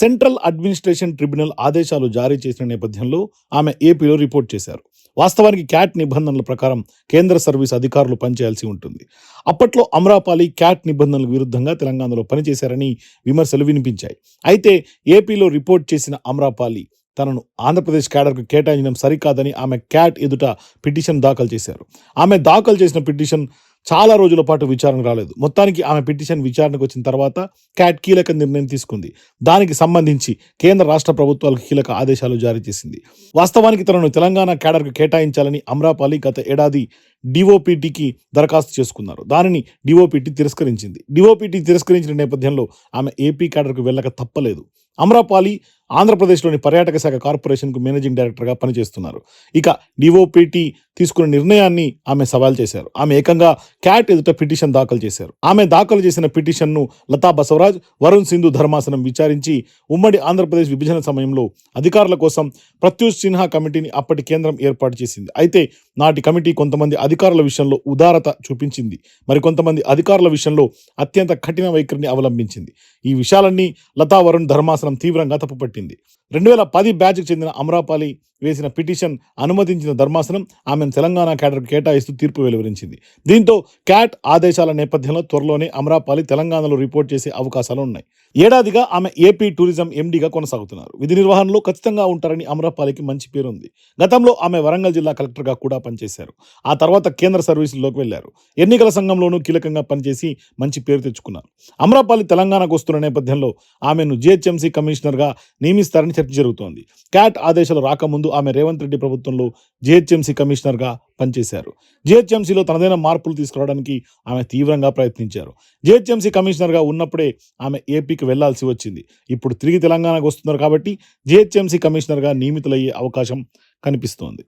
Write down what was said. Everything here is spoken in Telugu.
సెంట్రల్ అడ్మినిస్ట్రేషన్ ట్రిబ్యునల్ ఆదేశాలు జారీ చేసిన నేపథ్యంలో ఆమె ఏపీలో రిపోర్ట్ చేశారు. వాస్తవానికి క్యాట్ నిబంధనల ప్రకారం కేంద్ర సర్వీస్ అధికారులు పనిచేయాల్సి ఉంటుంది. అప్పట్లో అమరాపాలి క్యాట్ నిబంధనలకు విరుద్ధంగా తెలంగాణలో పనిచేశారని విమర్శలు వినిపించాయి. అయితే ఏపీలో రిపోర్ట్ చేసిన అమరాపాలి తనను ఆంధ్రప్రదేశ్ క్యాడర్కు కేటాయించడం సరికాదని ఆమె క్యాట్ ఎదుట పిటిషన్ దాఖలు చేశారు. ఆమె దాఖలు చేసిన పిటిషన్ చాలా రోజుల పాటు విచారణ రాలేదు. మొత్తానికి ఆమె పిటిషన్ విచారణకు వచ్చిన తర్వాత క్యాట్ కీలక నిర్ణయం తీసుకుంది. దానికి సంబంధించి కేంద్ర రాష్ట్ర ప్రభుత్వాలకు కీలక ఆదేశాలు జారీ చేసింది. వాస్తవానికి తనను తెలంగాణ క్యాడర్కు కేటాయించాలని అమ్రాపాలి గత ఏడాది డిఓపిటికి దరఖాస్తు చేసుకున్నారు. దానిని డిఓపిటి తిరస్కరించింది. డిఓపిటి తిరస్కరించిన నేపథ్యంలో ఆమె ఏపీ క్యాడర్కు వెళ్ళక తప్పలేదు. అమ్రాపాలి ఆంధ్రప్రదేశ్లోని పర్యాటక శాఖ కార్పొరేషన్కు మేనేజింగ్ డైరెక్టర్గా పనిచేస్తున్నారు. ఇక డిఓపిటి తీసుకున్న నిర్ణయాన్ని ఆమె సవాల్ చేశారు. ఆమె ఏకంగా క్యాట్ ఎదుట పిటిషన్ దాఖలు చేశారు. ఆమె దాఖలు చేసిన పిటిషన్ను లతా బసవరాజ్ వరుణ్ సింధు ధర్మాసనం విచారించి ఉమ్మడి ఆంధ్రప్రదేశ్ విభజన సమయంలో అధికారుల కోసం ప్రత్యూష్ సిన్హా కమిటీని అప్పటి కేంద్రం ఏర్పాటు చేసింది. అయితే నాటి కమిటీ కొంతమంది అధికారుల విషయంలో ఉదారత చూపించింది. మరికొంతమంది అధికారుల విషయంలో అత్యంత కఠిన వైఖరిని అవలంబించింది. ఈ విషయాలన్నీ లతా వరుణ్ ధర్మాసనం తీవ్రంగా తప్పుపట్టింది. రెండు వేల పది బ్యాచ్కు చెందిన అమరాపాలి వేసిన పిటిషన్ అనుమతించిన ధర్మాసనం ఆమెను తెలంగాణ క్యాడర్కు కేటాయిస్తూ తీర్పు వెలువరించింది. దీంతో క్యాట్ ఆదేశాల నేపథ్యంలో త్వరలోనే అమరాపాలి తెలంగాణలో రిపోర్ట్ చేసే అవకాశాలు ఉన్నాయి. ఏడాదిగా ఆమె ఏపీ టూరిజం ఎండీగా కొనసాగుతున్నారు. విధి నిర్వహణలో ఖచ్చితంగా ఉంటారని అమరాపాలికి మంచి పేరు ఉంది గతంలో ఆమె వరంగల్ జిల్లా కలెక్టర్గా కూడా పనిచేశారు. ఆ తర్వాత కేంద్ర సర్వీసుల్లోకి వెళ్ళారు. ఎన్నికల సంఘంలోనూ కీలకంగా పనిచేసి మంచి పేరు తెచ్చుకున్నారు. అమరాపాలి తెలంగాణకు వస్తున్న నేపథ్యంలో ఆమెను జిహెచ్ఎంసీ కమిషనర్గా నియమిస్తారని చర్చ జరుగుతోంది. క్యాట్ ఆదేశాలు రాకముందు ఆమె రేవంత్ రెడ్డి ప్రభుత్వంలో జిహెచ్ఎంసీ కమిషనర్గా పనిచేశారు. జిహెచ్ఎంసీలో తనదైన మార్పులు తీసుకురావడానికి ఆమె తీవ్రంగా ప్రయత్నించారు. జిహెచ్ఎంసీ కమిషనర్గా ఉన్నప్పుడే ఆమె ఏపీకి వెళ్ళాల్సి వచ్చింది. ఇప్పుడు తిరిగి తెలంగాణకు వస్తున్నారు కాబట్టి జిహెచ్ఎంసీ కమిషనర్గా నియమితులయ్యే అవకాశం కనిపిస్తోంది.